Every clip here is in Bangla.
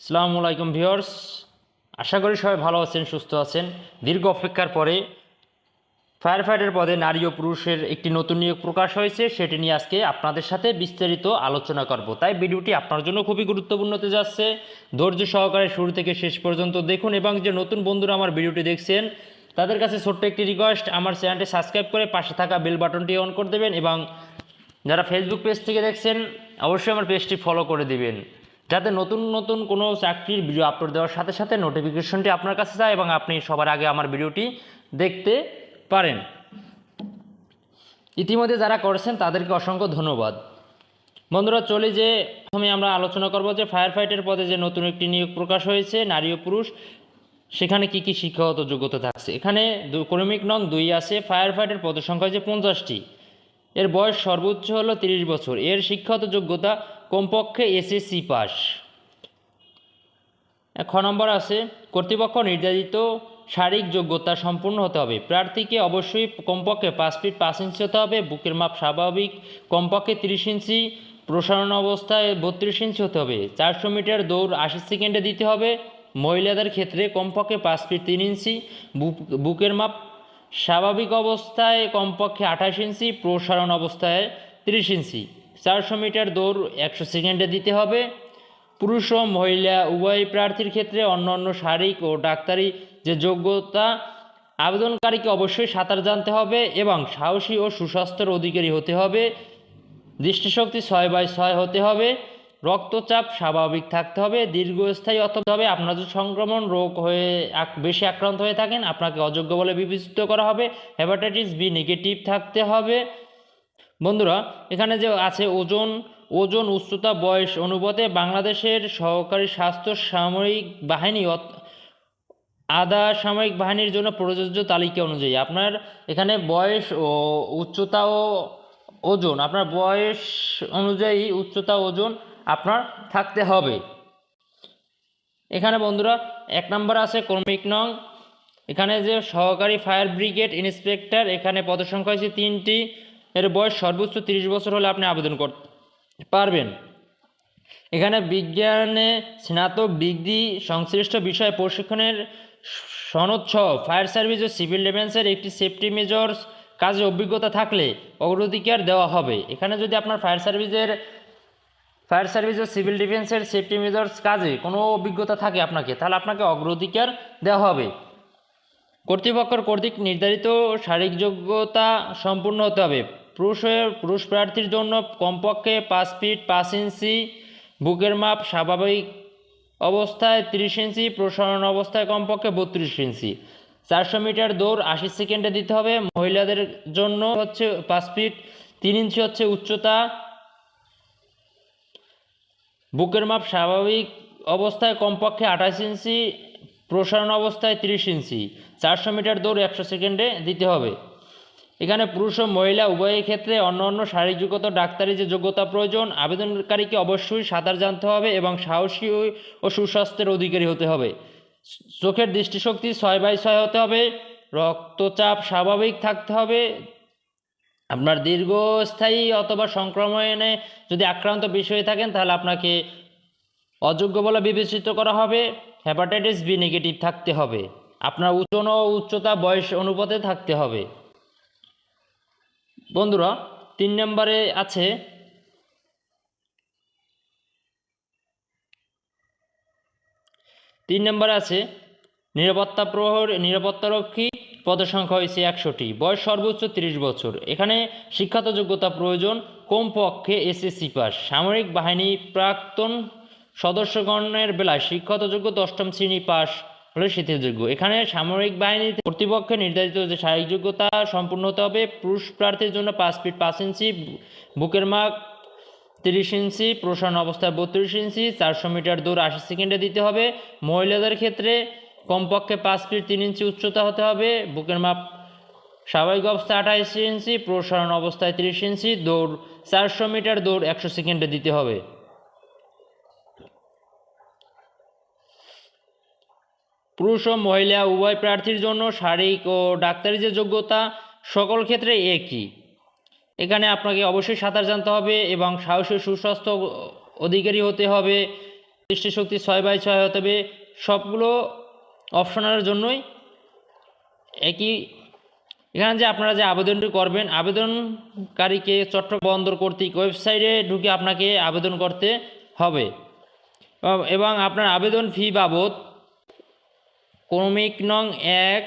আসসালামু আলাইকুম ভিউয়ার্স। আশা করি সবাই ভালো আছেন, সুস্থ আছেন। দীর্ঘ অপেক্ষার পরে ফায়ার ফাইটার পদে নারী ও পুরুষের একটি নতুন নিয়োগ প্রকাশ হয়েছে, সেটি নিয়ে আজকে আপনাদের সাথে বিস্তারিত আলোচনা করব। তাই ভিডিওটি আপনার জন্য খুবই গুরুত্বপূর্ণ হতে যাচ্ছে। ধৈর্য সহকারে শুরু থেকে শেষ পর্যন্ত দেখুন এবং যে নতুন বন্ধুরা আমার ভিডিওটি দেখছেন, তাদের কাছে ছোট্ট একটি রিকোয়েস্ট আমার চ্যানেলটি সাবস্ক্রাইব করে পাশে থাকা বেল বাটনটি অন করে দেবেন এবং যারা ফেসবুক পেজ থেকে দেখছেন, অবশ্যই আমার পেজটি ফলো করে দিবেন। যাতে নতুন নতুন কোনো চাকরির ভিডিও আপলোড দেওয়ার সাথে সাথে নোটিফিকেশনটি আপনার কাছে যায় এবং আপনি সবার আগে আমার ভিডিওটি দেখতে পারেন। ইতিমধ্যে যারা করেছেন, তাদেরকে অসংখ্য ধন্যবাদ। বন্ধুরা, চলে যে প্রথমে আমরা আলোচনা করব যে ফায়ার ফাইটার পদে যে নতুন একটি নিয়োগ প্রকাশ হয়েছে, নারী ও পুরুষ, সেখানে কি কি শিক্ষাগত যোগ্যতা থাকছে? এখানে ক্রমিক নং দুই আছে ফায়ার ফাইটার পদের সংখ্যা হচ্ছে পঞ্চাশটি। এর বয়স সর্বোচ্চ হলো তিরিশ বছর। এর শিক্ষাগত যোগ্যতা কমপক্ষে এসএসসি পাস। খ নম্বর আছে, কর্তৃপক্ষ নির্ধারিত শারীরিক যোগ্যতা সম্পূর্ণ হতে হবে। প্রার্থীকে অবশ্যই কমপক্ষে পাঁচ ফিট পাঁচ ইঞ্চি হতে হবে, বুকের মাপ স্বাভাবিক, কমপক্ষে তিরিশ ইঞ্চি প্রসারণ অবস্থায় বত্রিশ ইঞ্চি হতে হবে। চারশো মিটার দৌড় আশি সেকেন্ডে দিতে হবে। মহিলাদের ক্ষেত্রে কমপক্ষে পাঁচ ফিট তিন ইঞ্চি বুক- বুকের মাপ স্বাভাবিক অবস্থায় কমপক্ষে আঠাশ ইঞ্চি প্রসারণ অবস্থায় তিরিশ ইঞ্চি চারশো মিটার দৌড় একশো সেকেন্ডে দিতে হবে। পুরুষ ও মহিলা উভয় প্রার্থীর ক্ষেত্রে অন্য অন্য শারীরিক ও ডাক্তারি যে যোগ্যতা আবেদনকারীকে অবশ্যই সাঁতার জানতে হবে এবং সাহসী ও সুস্বাস্থ্যের অধিকারী হতে হবে। দৃষ্টিশক্তি ছয় বাই ছয় হতে হবে। রক্তচাপ স্বাভাবিক থাকতে হবে। দীর্ঘস্থায়ী অথবা হবে আপনার যদি সংক্রমণ, রোগ হয়ে বেশি আক্রান্ত হয়ে থাকেন, আপনাকে অযোগ্য বলে বিবেচিত করা হবে। হেপাটাইটিস বি নেগেটিভ থাকতে হবে। বন্ধুরা, এখানে যে আছে ওজন ওজন উচ্চতা, বয়স অনুপাতে বাংলাদেশের সহকারী স্বাস্থ্য সামরিক বাহিনী আধা সামরিক বাহিনীর জন্য প্রযোজ্য তালিকা অনুযায়ী। আপনার এখানে বয়স ও উচ্চতা ও ওজন, আপনার বয়স অনুযায়ী উচ্চতা, ওজন আপনার থাকতে হবে। এখানে বন্ধুরা, এক নম্বর আছে কর্মিক নং। এখানে যে সহকারী ফায়ার ব্রিগেড ইন্সপেক্টর, এখানে পদসংখ্যা হয়েছে তিনটি। এর বয়স সর্বোচ্চ তিরিশ বছর হলে আপনি আবেদন করতে পারবেন। এখানে বিজ্ঞানে স্নাতক ডিগ্রি সংশ্লিষ্ট বিষয়ে প্রশিক্ষণের সনদ সহ ফায়ার সার্ভিস ও সিভিল ডিফেন্সের একটি সেফটি মেজর্স কাজে অভিজ্ঞতা থাকলে অগ্রাধিকার দেওয়া হবে। এখানে যদি আপনার ফায়ার সার্ভিসের, ফায়ার সার্ভিস ও সিভিল ডিফেন্সের সেফটি মেজর্স কাজে কোনো অভিজ্ঞতা থাকে আপনাকে, তাহলে আপনাকে অগ্রাধিকার দেওয়া হবে। কর্তৃপক্ষের কর্তৃক নির্ধারিত শারীরিক যোগ্যতা সম্পূর্ণ হতে হবে। পুরুষের পুরুষ প্রার্থীর জন্য কমপক্ষে পাঁচ ফিট পাঁচ ইঞ্চি, বুকের মাপ স্বাভাবিক অবস্থায় তিরিশ ইঞ্চি, প্রসারণ অবস্থায় কমপক্ষে বত্রিশ ইঞ্চি। চারশো মিটার দৌড় আশি সেকেন্ডে দিতে হবে। মহিলাদের জন্য হচ্ছে পাঁচ ফিট তিন ইঞ্চি হচ্ছে উচ্চতা। বুকের মাপ স্বাভাবিক অবস্থায় কমপক্ষে আঠাশ ইঞ্চি, প্রসারণ অবস্থায় তিরিশ ইঞ্চি। চারশো মিটার দৌড় একশো সেকেন্ডে দিতে হবে। এখানে পুরুষ ও মহিলা উভয়ের ক্ষেত্রে অন্য অন্য শারীরিক যোগ্যতা ডাক্তারি যে যোগ্যতা প্রয়োজন, আবেদনকারীকে অবশ্যই সাঁতার জানতে হবে এবং সাহসী ও- সুস্বাস্থ্যের অধিকারী হতে হবে। চোখের দৃষ্টিশক্তি ছয় বাই ছয় হতে হবে, রক্তচাপ স্বাভাবিক থাকতে হবে। আপনার দীর্ঘস্থায়ী অথবা সংক্রমণে যদি আক্রান্ত বেশি হয়ে থাকেন, তাহলে আপনাকে অযোগ্য বলে বিবেচিত করা হবে। হেপাটাইটিস বি নেগেটিভ থাকতে হবে। আপনার ও উচ্চতা বয়স অনুপাতে থাকতে হবে। বন্ধুরা, তিন নম্বরে আছে তিন নম্বরে আছে নিরাপত্তা প্রহর নিরাপত্তারক্ষী পদের সংখ্যা হয়েছে একশোটি, বয়স সর্বোচ্চ তিরিশ বছর। এখানে শিক্ষাত যোগ্যতা প্রয়োজন, কমপক্ষে এসএসসি পাস। সামরিক বাহিনী প্রাক্তন সদস্যগণের বেলায় শিক্ষাত যোগ্যতা অষ্টম শ্রেণি পাস হলে শিথিলযোগ্য এখানে সামরিক বাহিনী কর্তৃপক্ষে নির্ধারিত যে শারীরিক যোগ্যতা সম্পূর্ণ হতে হবে, পুরুষ প্রার্থীর জন্য পাঁচ ফিট পাঁচ ইঞ্চি, বুকের মাপ তিরিশ ইঞ্চি, প্রসারণ অবস্থায় বত্রিশ ইঞ্চি, চারশো মিটার দৌড় আশি সেকেন্ডে দিতে হবে। মহিলাদের ক্ষেত্রে কমপক্ষে পাঁচ ফিট তিন ইঞ্চি উচ্চতা হতে হবে, বুকের মাপ স্বাভাবিক অবস্থায় আঠাইশ ইঞ্চি, প্রসারণ অবস্থায় তিরিশ ইঞ্চি, দৌড় চারশো মিটার দৌড় একশো সেকেন্ডে দিতে হবে। পুরুষ ও মহিলা উভয় প্রার্থীর জন্য শারীরিক ও ডাক্তারি যে যোগ্যতা, সকল ক্ষেত্রে একই। এখানে আপনাকে অবশ্যই সাঁতার জানতে হবে এবং সাহসী সুস্বাস্থ্য অধিকারী হতে হবে, দৃষ্টিশক্তি ছয় বাই ছয় হতে হবে, সবগুলো অপশনালের জন্যই একই। এখানে যে আপনারা যে আবেদনটি করবেন, আবেদনকারীকে চট্টগ্রাম বন্দর কর্তৃক ওয়েবসাইটে ঢুকে আপনাকে আবেদন করতে হবে। এবং আপনার আবেদন ফি বাবদ ক্রমিক নং এক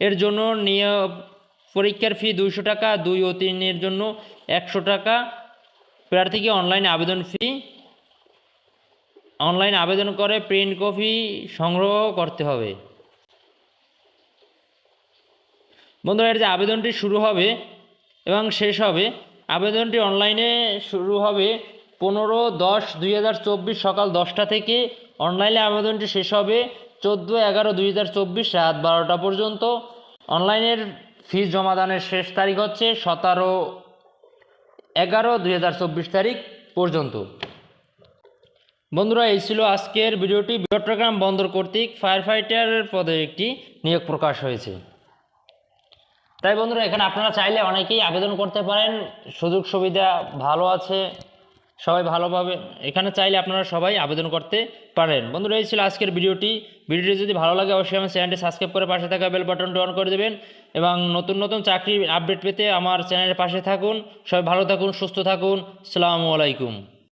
এর জন্য নিয়োগ পরীক্ষার ফি দুইশো টাকা, দুই ও তিনের জন্য একশো টাকা। প্রার্থীকে অনলাইনে আবেদন ফি অনলাইন আবেদন করে প্রিন্ট কপি সংগ্রহ করতে হবে। বন্ধুরা, এর যে আবেদনটি শুরু হবে এবং শেষ হবে, আবেদনটি অনলাইনে শুরু হবে পনেরো দশ দুই সকাল দশটা থেকে। অনলাইনে আবেদনটি শেষ হবে চোদ্দ এগারো দুই হাজার চব্বিশ রাত বারোটা পর্যন্ত। অনলাইনের ফিস জমাদানের শেষ তারিখ হচ্ছে সতেরো এগারো দুই হাজার চব্বিশ তারিখ পর্যন্ত। বন্ধুরা, এই ছিল আজকের ভিডিওটি। চট্টগ্রাম বন্দর কর্তৃক ফায়ার ফাইটারের পদে একটি নিয়োগ প্রকাশ হয়েছে। তাই বন্ধুরা, এখানে আপনারা চাইলে অনেকেই আবেদন করতে পারেন। সুযোগ সুবিধা ভালো আছে। সবাই ভালোভাবে, এখানে চাইলে আপনারা সবাই আবেদন করতে পারেন। বন্ধুরা, এই ছিল আজকের ভিডিওটি। ভিডিওটি যদি ভালো লাগে, অবশ্যই আমার চ্যানেলটি সাবস্ক্রাইব করে পাশে থাকা বেল বাটনটি অন করে দেবেন এবং নতুন নতুন চাকরির আপডেট পেতে আমার চ্যানেলের পাশে থাকুন। সবাই ভালো থাকুন, সুস্থ থাকুন। সালামু আলাইকুম।